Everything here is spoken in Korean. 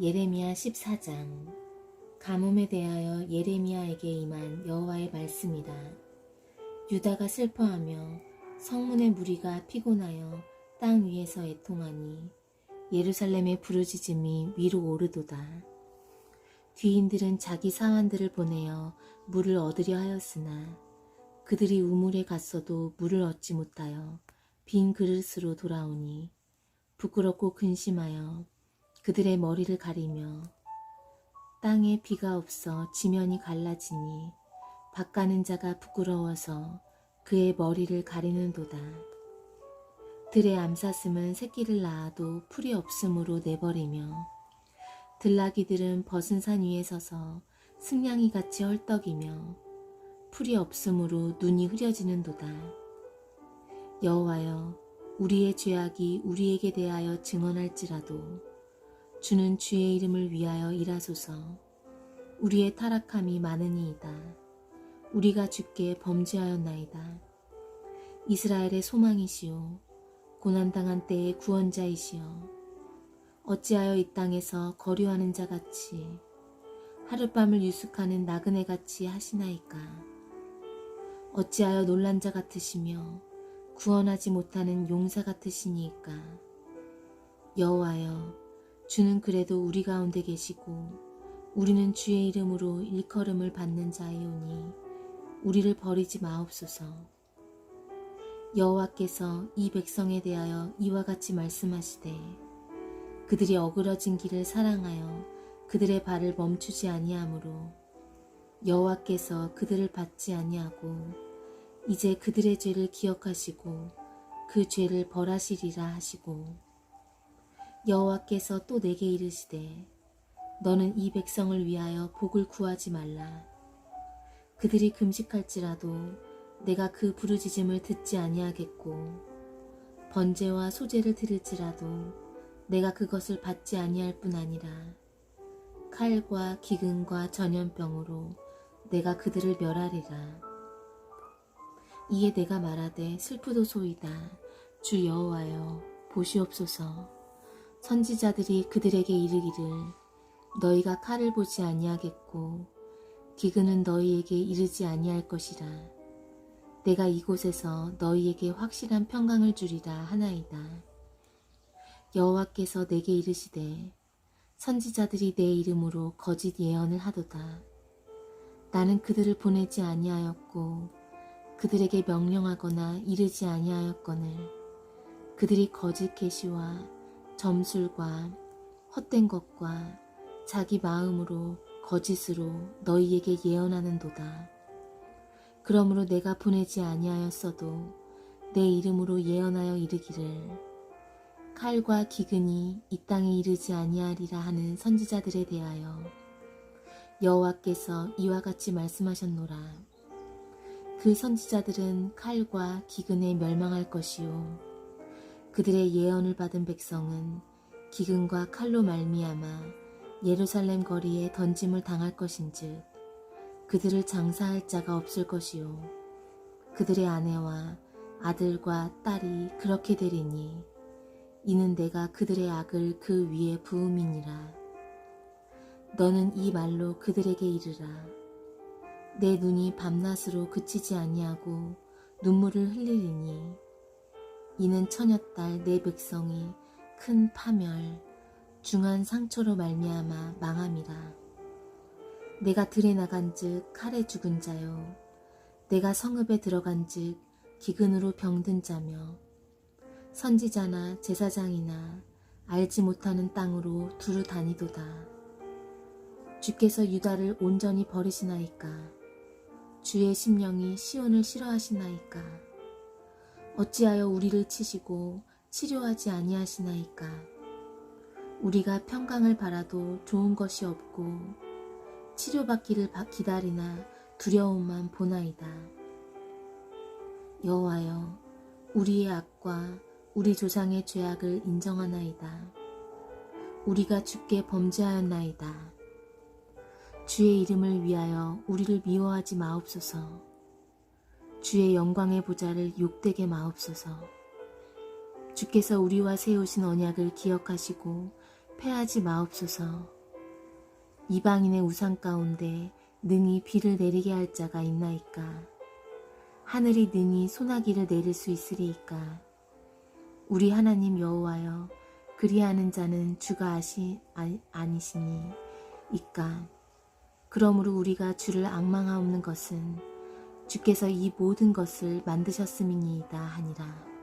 예레미야 14장 가뭄에 대하여 예레미야에게 임한 여호와의 말씀이다. 유다가 슬퍼하며 성문의 무리가 피곤하여 땅 위에서 애통하니 예루살렘의 부르짖음이 위로 오르도다. 귀인들은 자기 사환들을 보내어 물을 얻으려 하였으나 그들이 우물에 갔어도 물을 얻지 못하여 빈 그릇으로 돌아오니 부끄럽고 근심하여 그들의 머리를 가리며 땅에 비가 없어 지면이 갈라지니 밭가는 자가 부끄러워서 그의 머리를 가리는도다. 들의 암사슴은 새끼를 낳아도 풀이 없으므로 내버리며 들나귀들은 벗은 산 위에 서서 승냥이 같이 헐떡이며 풀이 없으므로 눈이 흐려지는도다. 여호와여 우리의 죄악이 우리에게 대하여 증언할지라도 주는 주의 이름을 위하여 일하소서. 우리의 타락함이 많으니이다. 우리가 주께 범죄하였나이다. 이스라엘의 소망이시오. 고난당한 때의 구원자이시여. 어찌하여 이 땅에서 거류하는 자 같이 하룻밤을 유숙하는 나그네 같이 하시나이까. 어찌하여 놀란 자 같으시며 구원하지 못하는 용사 같으시니이까. 여호와여 주는 그래도 우리 가운데 계시고 우리는 주의 이름으로 일컬음을 받는 자이오니 우리를 버리지 마옵소서. 여호와께서 이 백성에 대하여 이와 같이 말씀하시되 그들이 어그러진 길을 사랑하여 그들의 발을 멈추지 아니하므로 여호와께서 그들을 받지 아니하고 이제 그들의 죄를 기억하시고 그 죄를 벌하시리라 하시고 여호와께서 또 내게 이르시되 너는 이 백성을 위하여 복을 구하지 말라. 그들이 금식할지라도 내가 그 부르짖음을 듣지 아니하겠고 번제와 소제를 드릴지라도 내가 그것을 받지 아니할 뿐 아니라 칼과 기근과 전염병으로 내가 그들을 멸하리라. 이에 내가 말하되 슬프도소이다. 주 여호와여 보시옵소서 선지자들이 그들에게 이르기를 너희가 칼을 보지 아니하겠고 기근은 너희에게 이르지 아니할 것이라. 내가 이곳에서 너희에게 확실한 평강을 주리라 하나이다. 여호와께서 내게 이르시되 선지자들이 내 이름으로 거짓 예언을 하도다. 나는 그들을 보내지 아니하였고 그들에게 명령하거나 이르지 아니하였거늘 그들이 거짓 계시와 점술과 헛된 것과 자기 마음으로 거짓으로 너희에게 예언하는도다. 그러므로 내가 보내지 아니하였어도 내 이름으로 예언하여 이르기를 칼과 기근이 이 땅에 이르지 아니하리라 하는 선지자들에 대하여 여호와께서 이와 같이 말씀하셨노라. 그 선지자들은 칼과 기근에 멸망할 것이요 그들의 예언을 받은 백성은 기근과 칼로 말미암아 예루살렘 거리에 던짐을 당할 것인즉 그들을 장사할 자가 없을 것이요. 그들의 아내와 아들과 딸이 그렇게 되리니 이는 내가 그들의 악을 그 위에 부음이니라. 너는 이 말로 그들에게 이르라. 내 눈이 밤낮으로 그치지 아니하고 눈물을 흘리리니 이는 처녀딸 내 백성이 큰 파멸 중한 상처로 말미암아 망함이라. 내가 들에 나간즉 칼에 죽은 자요. 내가 성읍에 들어간즉 기근으로 병든 자며. 선지자나 제사장이나 알지 못하는 땅으로 두루 다니도다. 주께서 유다를 온전히 버리시나이까? 주의 심령이 시온을 싫어하시나이까 어찌하여 우리를 치시고 치료하지 아니하시나이까? 우리가 평강을 바라도 좋은 것이 없고 치료받기를 기다리나 두려움만 보나이다. 여호와여 우리의 악과 우리 조상의 죄악을 인정하나이다. 우리가 주께 범죄하였나이다. 주의 이름을 위하여 우리를 미워하지 마옵소서 주의 영광의 보좌를 욕되게 마옵소서. 주께서 우리와 세우신 언약을 기억하시고 패하지 마옵소서. 이방인의 우상 가운데 능히 비를 내리게 할 자가 있나이까? 하늘이 능히 소나기를 내릴 수 있으리이까? 우리 하나님 여호와여, 그리하는 자는 주가 아시 아, 아니시니 이까. 그러므로 우리가 주를 악망하옵는 것은 주께서 이 모든 것을 만드셨음이니이다 하니라.